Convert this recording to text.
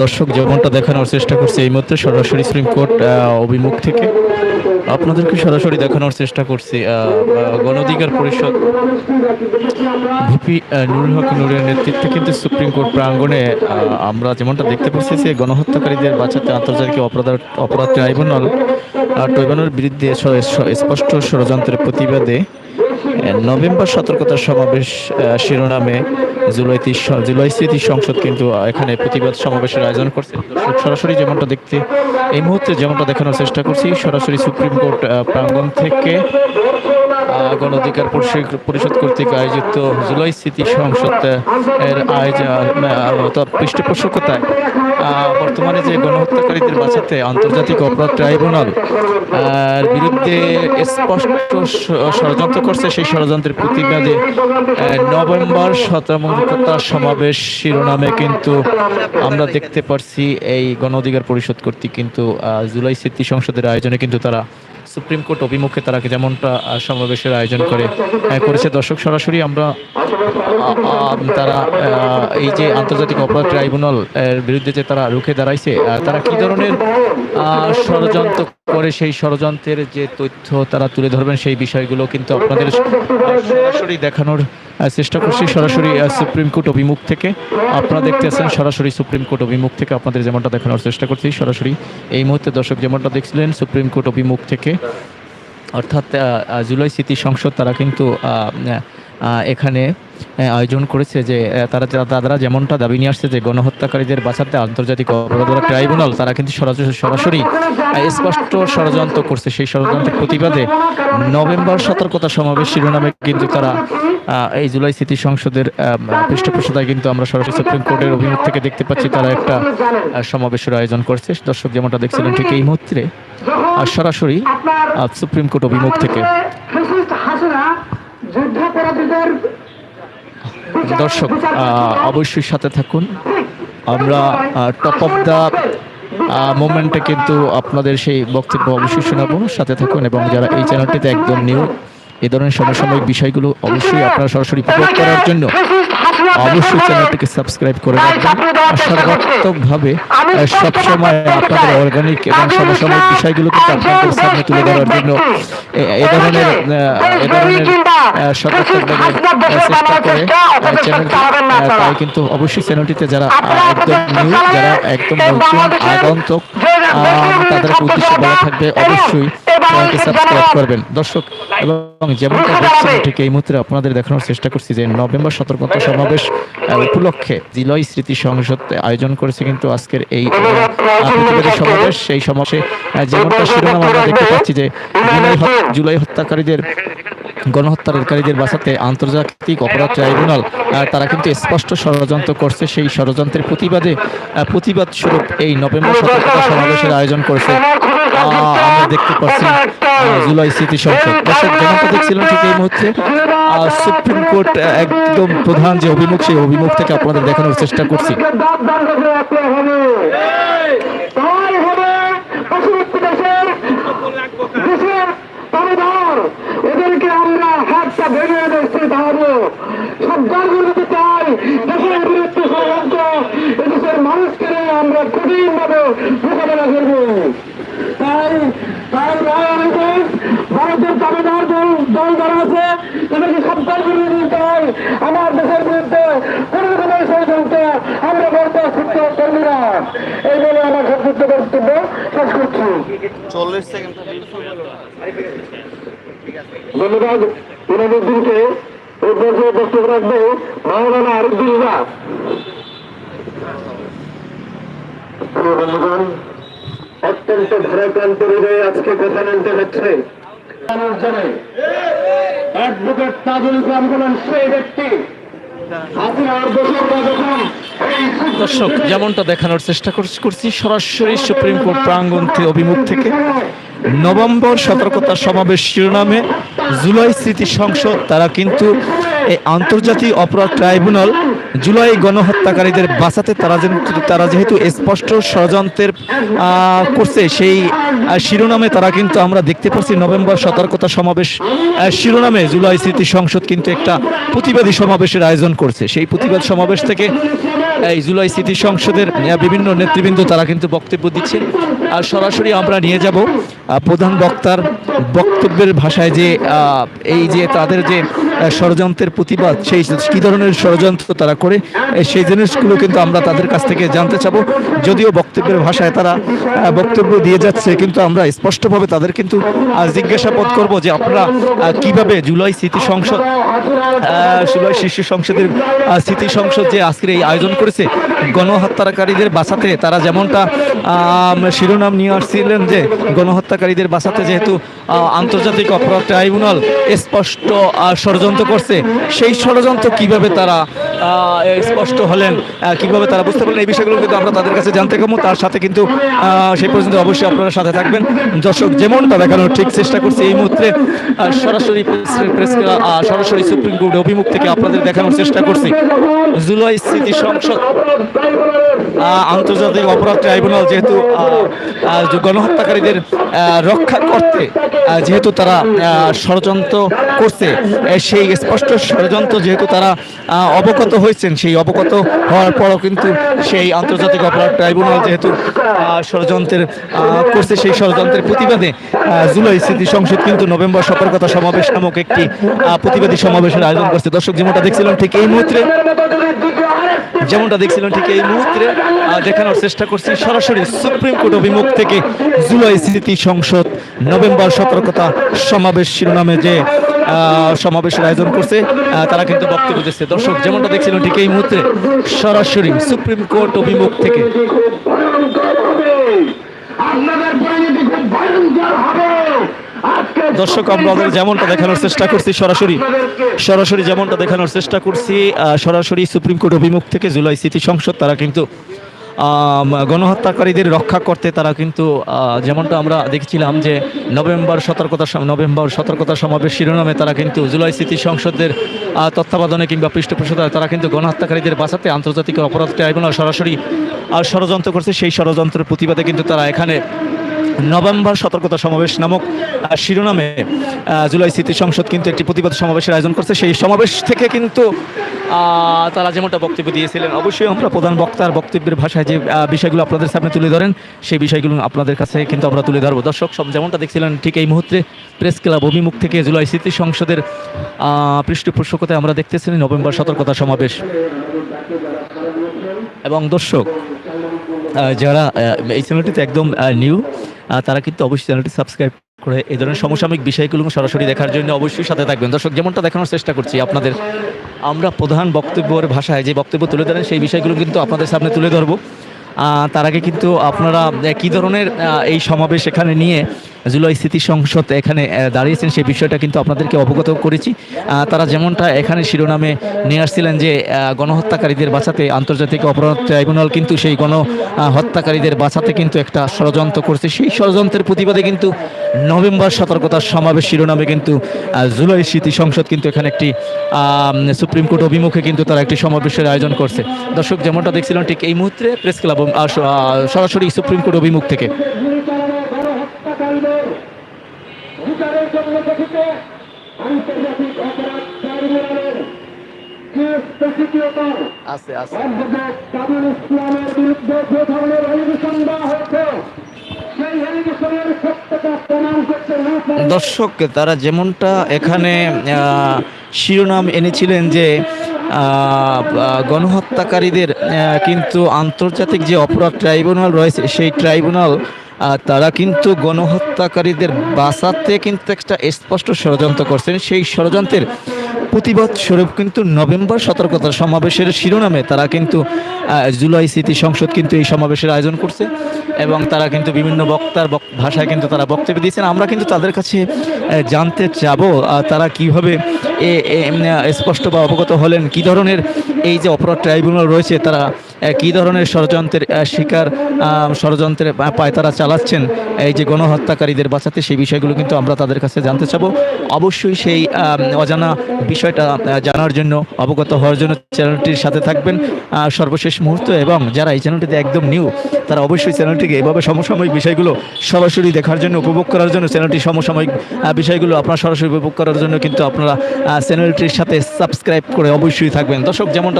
দর্শক যেমনটা দেখানোর চেষ্টা করছি এই মুহূর্তে সরাসরি সুপ্রিম কোর্ট অভিমুখ থেকে। আপনাদেরকে সরাসরি দেখানোর চেষ্টা করছি আহ, আহ, গণ অধিকার পরিষদ ভিপি নুরুল হক নুরের নেতৃত্বে কিন্তু সুপ্রিম কোর্ট প্রাঙ্গণে আমরা যেমনটা দেখতে পাচ্ছি যে গণহত্যাকারীদের বাঁচাতে আন্তর্জাতিক অপরাধ অপরাধ ট্রাইব্যুনাল ট্রাইব্যুনালের বিরুদ্ধে স্পষ্ট ষড়যন্ত্রের প্রতিবাদে নভেম্বর সতর্কতা সমাবেশ শিরোনামে জুলাই জুলাই স্মৃতি সংসদ কিন্তু এখানে প্রতিবাদ সমাবেশের আয়োজন করছে। সরাসরি যেমনটা দেখতে, এই মুহূর্তে যেমনটা দেখানোর চেষ্টা করছি, সরাসরি সুপ্রিম কোর্ট প্রাঙ্গন থেকে গণ অধিকার পরিষদ- কর্তৃক আয়োজিত জুলাই স্মৃতি সংসদ এর আয়োজন পৃষ্ঠপোষকতায়। বর্তমানে যে গণহত্যাকারীদের বাঁচাতে আন্তর্জাতিক অপরাধ ট্রাইব্যুনাল বিরুদ্ধে স্পষ্ট ষড়যন্ত্র করছে। সেই ষড়যন্ত্রের প্রতিবাদে নভেম্বর শতামকতা সমাবেশ শিরোনামে কিন্তু আমরা দেখতে পারছি। এই গণ অধিকার পরিষদ কর্তৃক কিন্তু জুলাই স্মৃতি সংসদের আয়োজনে কিন্তু তারা সুপ্রিম কোর্ট অভিমুখে তারা যেমনটা সমাবেশের আয়োজন করে করেছে। দর্শক, সরাসরি আমরা তারা এই যে আন্তর্জাতিক অপরাধ ট্রাইব্যুনাল, এর বিরুদ্ধে যে তারা রুখে দাঁড়াইছে তারা কি ধরনের ষড়যন্ত্র করে সেই ষড়যন্ত্রের যে তথ্য তারা তুলে ধরবেন সেই বিষয়গুলো কিন্তু আপনাদের সরাসরি দেখানোর চেষ্টা করছি সরাসরি সুপ্রিম কোর্ট অভিমুখ থেকে। আপনারা দেখতে আছেন সরাসরি সুপ্রিম কোর্ট অভিমুখ থেকে। আপনাদের যেমনটা দেখানোর চেষ্টা করছি, সরাসরি এই মুহূর্তে দর্শক যেমনটা দেখছিলেন সুপ্রিম কোর্ট অভিমুখ থেকে। অর্থাৎ জুলাই স্মৃতি সংসদ, তারা কিন্তু এখানে আয়োজন করেছে যে তারা তারা যেমনটা দাবি নিয়ে আসছে যে গণহত্যাকারীদের বাঁচাতে আন্তর্জাতিক অপরাধ ট্রাইব্যুনাল তারা কিন্তু সরাসরি স্পষ্ট ষড়যন্ত্র করছে। সেই ষড়যন্ত্রের প্রতিবাদে নভেম্বর সতর্কতা সমাবেশ শিরোনামে কিন্তু তারা এই জুলাই স্মৃতি সংসদের আহ, পৃষ্ঠপোষকতায় কিন্তু আমরা সরাসরি সুপ্রিম কোর্টের অভিমুখ থেকে দেখতে পাচ্ছি তারা একটা সমাবেশের আয়োজন করছে। দর্শক যেমনটা দেখছিলেন ঠিক এই মুহূর্তে সরাসরি সুপ্রিম কোর্ট অভিমুখ থেকে। দর্শক অবশ্যই সাথে থাকুন। আমরা টপ অফ দ্য মোমেন্টে কিন্তু আপনাদের সেই বক্তব্য অবশ্যই শোনাবো। সাথে থাকুন এবং যারা এই চ্যানেলটিতে একদম নিউ এ ধরনের সমসাময়িক বিষয়গুলো অবশ্যই আপনারা সরাসরি প্রয়োগ করার জন্য অবশ্যই চ্যানেলটিকে সাবস্ক্রাইব করে রাখবেন। সর্বাত্মকভাবে সবসময় আপনাদের অর্গানিক এবং সমসাময়িক বিষয়গুলোকে আপনাদের সামনে তুলে ধরার জন্য এ- ধরনের এ ধরনের সর্বাত্মকভাবে চেষ্টা করে চ্যানেলটি কিন্তু অবশ্যই চ্যানেলটিতে যারা একদম নিউ যারা একদম নতুন আগন্তক তাদের উদ্দেশ্যে বলা থাকবে অবশ্যই চ্যানেলটি সাবস্ক্রাইব করবেন। দর্শক এবং যেমনটা দেখছেন ঠিক এই মুহূর্তে আপনাদের দেখানোর চেষ্টা করছি যে নভেম্বর সতর্কতা সমাবেশ উপলক্ষে জিলয় স্মৃতি সংসদ আয়োজন করেছে কিন্তু আজকের এই সমাবেশ সেই সমাবেশে যেমনটা শিরোনাম আমরা দেখতে পাচ্ছি যে জুলাই হত্যাকারীদের গণহত্যাকারীদের বাঁচাতে আন্তর্জাতিক অপরাধ ট্রাইব্যুনাল তারা কিন্তু স্পষ্ট ষড়যন্ত্র করছে। সেই ষড়যন্ত্রের প্রতিবাদে প্রতিবাদ স্বরূপ এই নভেম্বর সতর্কতা সমাবেশের আয়োজন করেছে। আমরা দেখতে পাচ্ছি জুলাই স্মৃতি সংসদ দর্শক যেমনটা দেখছিলাম ঠিক এই মুহূর্তে সুপ্রিম কোর্ট একদম প্রধান যে অভিমুখ সেই অভিমুখ থেকে আপনাদের দেখানোর চেষ্টা করছি এদেরকে আমরা হাতটা ভেঙে দেখতে পারব সরকারগুলোকে চাই দেশের বিরুদ্ধে ষড়যন্ত্র এদেশের মানুষকে আমরা কঠিনভাবে মোকাবেলা করব তাই নয় অনেকে ভারতের দাবিদার দল দল যারা আছে তাদেরকে সরকার বিরোধী নিতে হয়। আমার দেশের বিরুদ্ধে কোন রকমের ষড়যন্ত্র আমরা বরদাস্ত করতে করি না। এই বলে আমার সংক্ষিপ্ত বক্তব্য শেষ করছি। চল্লিশ সেকেন্ড ধন্যবাদ। বিনোদুদ্দিনকে এই পর্যায়ে বক্তব্য রাখবে মাওলানা আরিফুল্লাহ প্রিয় বন্ধুগণ অত্যন্ত ভারাক্রান্ত হৃদয়ে আজকে কথা বলতে হচ্ছে। অ্যাডভোকেট তাজুল ইসলাম হলেন সেই ব্যক্তি হাসিনার দোষররা যখন এই দর্শক যেমনটা দেখানোর চেষ্টা করছি- করছি সরাসরি সুপ্রিম কোর্ট প্রাঙ্গণ থেকে অভিমুখ থেকে। নভেম্বর সতর্কতা সমাবেশ শিরোনামে জুলাই স্মৃতি সংসদ তারা কিন্তু এই আন্তর্জাতিক অপরাধ ট্রাইব্যুনাল জুলাই গণহত্যাকারীদের বাঁচাতে তারা তারা যেহেতু স্পষ্ট ষড়যন্ত্রের করছে, সেই শিরোনামে তারা কিন্তু আমরা দেখতে পাচ্ছি নভেম্বর সতর্কতা সমাবেশ শিরোনামে জুলাই স্মৃতি সংসদ কিন্তু একটা প্রতিবাদী সমাবেশের আয়োজন করছে। সেই প্রতিবাদ সমাবেশ থেকে, এই জুলাই স্মৃতি সংসদের বিভিন্ন নেতৃবৃন্দ তারা কিন্তু বক্তব্য দিচ্ছেন। আর সরাসরি আমরা নিয়ে যাব প্রধান বক্তার বক্তব্যের ভাষায় যে এই যে তাদের যে ষড়যন্ত্রের প্রতিবাদ সেই কী ধরনের ষড়যন্ত্র তারা করে সেই জিনিসগুলো কিন্তু আমরা তাদের কাছ থেকে জানতে চাবো। যদিও বক্তব্যের ভাষায় তারা বক্তব্য দিয়ে যাচ্ছে কিন্তু আমরা স্পষ্টভাবে তাদের কিন্তু আহ, জিজ্ঞাসাবাদ করব যে আপনারা কীভাবে জুলাই স্মৃতি সংসদ জুলাই শিশু সংসদের স্মৃতি সংসদ যে আজকের এই আয়োজন করেছে গণহত্যাকারীদের বাঁচাতে তারা যেমনটা শিরোনাম নিয়ে আসছিলেন যে গণহত্যাকারীদের বাঁচাতে যেহেতু আন্তর্জাতিক অপরাধ ট্রাইব্যুনাল স্পষ্ট আহ, ষড়যন্ত্র করছে সেই ষড়যন্ত্র কীভাবে তারা স্পষ্ট হলেন কীভাবে তারা বুঝতে পারলেন এই বিষয়গুলো কিন্তু আমরা তাদের কাছে জানতে পারব তার সাথে কিন্তু সেই পর্যন্ত অবশ্যই আপনারা সাথে থাকবেন। দর্শক যেমনটা দেখানোর ঠিক চেষ্টা করছি এই মুহূর্তে সরাসরি প্রেস- সরাসরি সুপ্রিম কোর্ট অভিমুখ থেকে আপনাদের দেখানোর চেষ্টা করছি। জুলাই স্মৃতি সংসদ আন্তর্জাতিক অপরাধ ট্রাইব্যুনাল যেহেতু গণহত্যাকারীদের রক্ষা করতে যেহেতু তারা ষড়যন্ত্র করছে এ, সেই স্পষ্ট ষড়যন্ত্র যেহেতু তারা অবগত হয়েছেন, সেই অবগত হওয়ার পরও কিন্তু সেই আন্তর্জাতিক অপরাধ ট্রাইব্যুনাল যেহেতু ষড়যন্ত্রের করছে, সেই ষড়যন্ত্রের প্রতিবাদে জুলাই স্মৃতি সংসদ কিন্তু নভেম্বর সতর্কতা সমাবেশ নামক একটি প্রতিবাদী সমাবেশের আয়োজন করছে। দর্শক, যেমনটা দেখছিলাম ঠিক এই মুহূর্তে, যেমনটা দেখছিলেন ঠিক এই মুহূর্তে দেখানোর চেষ্টা করছি, সরাসরি সুপ্রিম কোর্ট অভিমুখ থেকে জুলাই স্মৃতি সংসদ নভেম্বর সতর্কতা সমাবেশ শিরোনামে যে সমাবেশের আয়োজন করছে। তারা কিন্তু বক্তব্য দিচ্ছে। দর্শক, যেমনটা দেখছিলেন ঠিক এই মুহূর্তে, সরাসরি সুপ্রিম কোর্ট অভিমুখ থেকে। দর্শক আমরা যেমনটা দেখানোর চেষ্টা করছি, সরাসরি সরাসরি যেমনটা দেখানোর চেষ্টা করছি সরাসরি সুপ্রিম কোর্ট অভিমুখ থেকে জুলাই স্মৃতি সংসদ, তারা কিন্তু গণহত্যাকারীদের রক্ষা করতে তারা কিন্তু যেমনটা আমরা দেখছিলাম যে নভেম্বর সতর্কতা নভেম্বর সতর্কতা সমাবেশ শিরোনামে তারা কিন্তু জুলাই স্মৃতি সংসদের তত্ত্বাবধানে কিংবা পৃষ্ঠপোষকতায় তারা কিন্তু গণহত্যাকারীদের বাঁচাতে আন্তর্জাতিক অপরাধ ট্রাইব্যুনাল সরাসরি ষড়যন্ত্র করছে। সেই ষড়যন্ত্রের প্রতিবাদে কিন্তু তারা এখানে নভেম্বর সতর্কতা সমাবেশ নামক শিরোনামে জুলাই স্মৃতি সংসদ কিন্তু একটি প্রতিবাদ সমাবেশের আয়োজন করছে। সেই সমাবেশ থেকে কিন্তু তারা যেমনটা বক্তব্য দিয়েছিলেন, অবশ্যই আমরা প্রধান বক্তার বক্তব্যের ভাষায় যে বিষয়গুলো আপনাদের সামনে তুলে ধরেন, সেই বিষয়গুলো আপনাদের কাছে কিন্তু আমরা তুলে ধরবো। দর্শক, সব যেমনটা দেখছিলেন, ঠিক এই মুহূর্তে প্রেস ক্লাব অভিমুখ থেকে জুলাই স্মৃতি সংসদের পৃষ্ঠপোষকতায় আমরা দেখতেছি নভেম্বর সতর্কতা সমাবেশ। এবং দর্শক যারা এই চ্যানেলটিতে একদম নিউ তারা কিন্তু অবশ্যই চ্যানেলটি সাবস্ক্রাইব করে এই ধরনের সমসাময়িক বিষয়গুলো সরাসরি দেখার জন্য অবশ্যই সাথে থাকবেন। দর্শক, যেমনটা দেখানোর চেষ্টা করছি, আপনাদের আমরা প্রধান বক্তব্যের ভাষায় যে বক্তব্য তুলে ধরেন, সেই বিষয়গুলো কিন্তু আপনাদের সামনে তুলে ধরবো। তার আগে কিন্তু আপনারা কী ধরনের এই সমাবেশ এখানে নিয়ে জুলাই স্মৃতি সংসদ এখানে দাঁড়িয়েছেন সেই বিষয়টা কিন্তু আপনাদেরকে অবগত করেছি। তারা যেমনটা এখানে শিরোনামে নিয়ে আসছিলেন যে গণহত্যাকারীদের বাঁচাতে, আন্তর্জাতিক অপরাধ ট্রাইব্যুনাল কিন্তু সেই গণ হত্যাকারীদের বাঁচাতে কিন্তু একটা ষড়যন্ত্র করছে। সেই ষড়যন্ত্রের প্রতিবাদে কিন্তু নভেম্বর সতর্কতার সমাবেশ শিরোনামে কিন্তু জুলাই স্মৃতি সংসদ কিন্তু এখানে একটি সুপ্রিম কোর্ট অভিমুখে কিন্তু তারা একটি সমাবেশের আয়োজন করছে। দর্শক, যেমনটা দেখছিলেন ঠিক এই মুহূর্তে প্রেস ক্লাব সরাসরি সুপ্রিম কোর্ট অভিমুখ থেকে। আছে আছে। দর্শক তারা যেমনটা এখানে শিরোনাম এনেছিলেন যে গণহত্যাকারীদের কিন্তু আন্তর্জাতিক যে অপরাধ ট্রাইব্যুনাল রয়েছে সেই ট্রাইব্যুনাল তারা কিন্তু গণহত্যাকারীদের বাঁচাতে কিন্তু একটা স্পষ্ট ষড়যন্ত্র করছেন। সেই ষড়যন্ত্রের প্রতিবাদ স্বরূপ কিন্তু নভেম্বর সতর্কতা সমাবেশের শিরোনামে তারা কিন্তু জুলাই স্মৃতি সংসদ কিন্তু এই সমাবেশের আয়োজন করছে এবং তারা কিন্তু বিভিন্ন বক্তার ভাষায় কিন্তু তারা বক্তব্য দিয়েছেন। আমরা কিন্তু তাদের কাছে জানতে আহ, তারা কীভাবে স্পষ্ট বা অবগত হলেন। কি ধরনের এই যে অপরাধ ট্রাইব্যুনাল রয়েছে তারা কী ধরনের ষড়যন্ত্রের শিকার ষড়যন্ত্রের পায় তারা চালাচ্ছেন? এই যে গণহত্যাকারীদের বাঁচাতে সেই বিষয়গুলো কিন্তু আমরা তাদের কাছে জানতে চাবো। অবশ্যই সেই অজানা বিষয়টা জানার জন্য, অবগত হওয়ার জন্য চ্যানেলটির সাথে থাকবেন। সর্বশেষ মুহূর্ত এবং যারা এই চ্যানেলটিতে একদম নিউ, তারা অবশ্যই চ্যানেলটিকে এভাবে সমসাময়িক বিষয়গুলো সরাসরি দেখার জন্য, উপভোগ করার জন্য, চ্যানেলটি সমসাময়িক বিষয়গুলো আপনারা সরাসরি উপভোগ করার জন্য কিন্তু আপনারা চ্যানেলটির সাথে সাবস্ক্রাইব করে অবশ্যই থাকবেন। দর্শক, যেমনটা